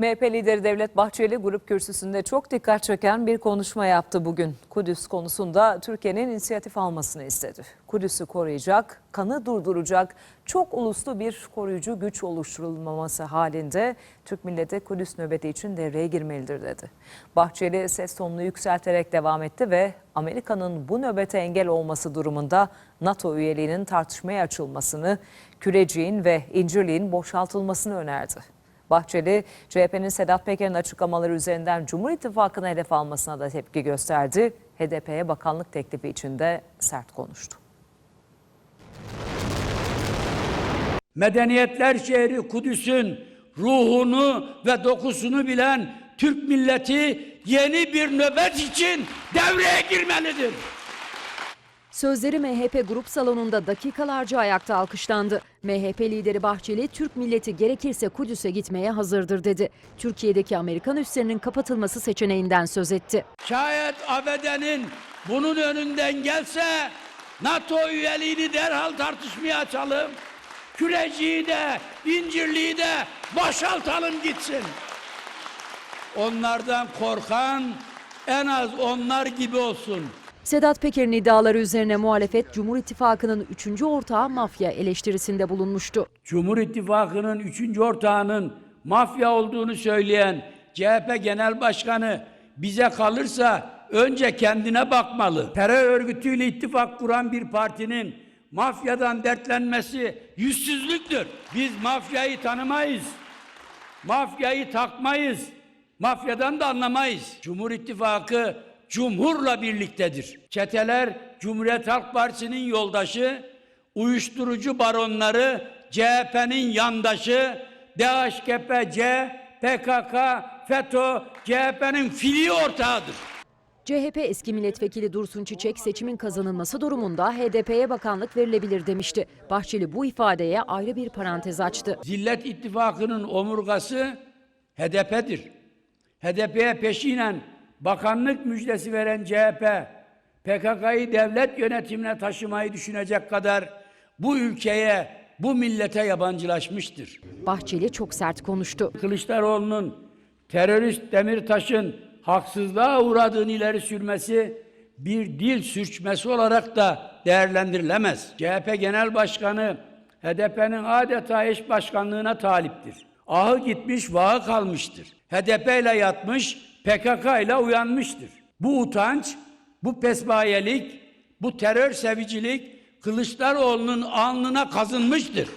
MHP lideri Devlet Bahçeli grup kürsüsünde çok dikkat çeken bir konuşma yaptı bugün. Kudüs konusunda Türkiye'nin inisiyatif almasını istedi. Kudüs'ü koruyacak, kanı durduracak çok uluslu bir koruyucu güç oluşturulmaması halinde Türk milleti Kudüs nöbeti için devreye girmelidir dedi. Bahçeli ses tonunu yükselterek devam etti ve Amerika'nın bu nöbete engel olması durumunda NATO üyeliğinin tartışmaya açılmasını, Küreciğin ve İncirliğin boşaltılmasını önerdi. Bahçeli, CHP'nin Sedat Peker'in açıklamaları üzerinden Cumhur İttifakı'na hedef almasına da tepki gösterdi. HDP'ye bakanlık teklifi için de sert konuştu. Medeniyetler şehri Kudüs'ün ruhunu ve dokusunu bilen Türk milleti yeni bir nöbet için devreye girmelidir. Sözleri MHP grup salonunda dakikalarca ayakta alkışlandı. MHP lideri Bahçeli, Türk milleti gerekirse Kudüs'e gitmeye hazırdır dedi. Türkiye'deki Amerikan üslerinin kapatılması seçeneğinden söz etti. Şayet ABD'nin bunun önünden gelse NATO üyeliğini derhal tartışmaya açalım. Küreciyi de, incirliği de boşaltalım gitsin. Onlardan korkan en az onlar gibi olsun. Sedat Peker'in iddiaları üzerine muhalefet Cumhur İttifakı'nın üçüncü ortağı mafya eleştirisinde bulunmuştu. Cumhur İttifakı'nın üçüncü ortağının mafya olduğunu söyleyen CHP Genel Başkanı bize kalırsa önce kendine bakmalı. Terör örgütüyle ittifak kuran bir partinin mafyadan dertlenmesi yüzsüzlüktür. Biz mafyayı tanımayız. Mafyayı takmayız. Mafyadan da anlamayız. Cumhur İttifakı cumhurla birliktedir. Çeteler Cumhuriyet Halk Partisi'nin yoldaşı, uyuşturucu baronları CHP'nin yandaşı, DHKPC, PKK, FETÖ, CHP'nin fili ortağıdır. CHP eski milletvekili Dursun Çiçek seçimin kazanılması durumunda HDP'ye bakanlık verilebilir demişti. Bahçeli bu ifadeye ayrı bir parantez açtı. Zillet İttifakı'nın omurgası HDP'dir. HDP'ye peşinen bakanlık müjdesi veren CHP, PKK'yı devlet yönetimine taşımayı düşünecek kadar bu ülkeye, bu millete yabancılaşmıştır. Bahçeli çok sert konuştu. Kılıçdaroğlu'nun terörist Demirtaş'ın haksızlığa uğradığını ileri sürmesi bir dil sürçmesi olarak da değerlendirilemez. CHP Genel Başkanı HDP'nin adeta eş başkanlığına taliptir. Ahı gitmiş, vahı kalmıştır. HDP ile yatmış, PKK ile uyanmıştır. Bu utanç, bu pesbayelik, bu terör sevicilik Kılıçdaroğlu'nun alnına kazınmıştır.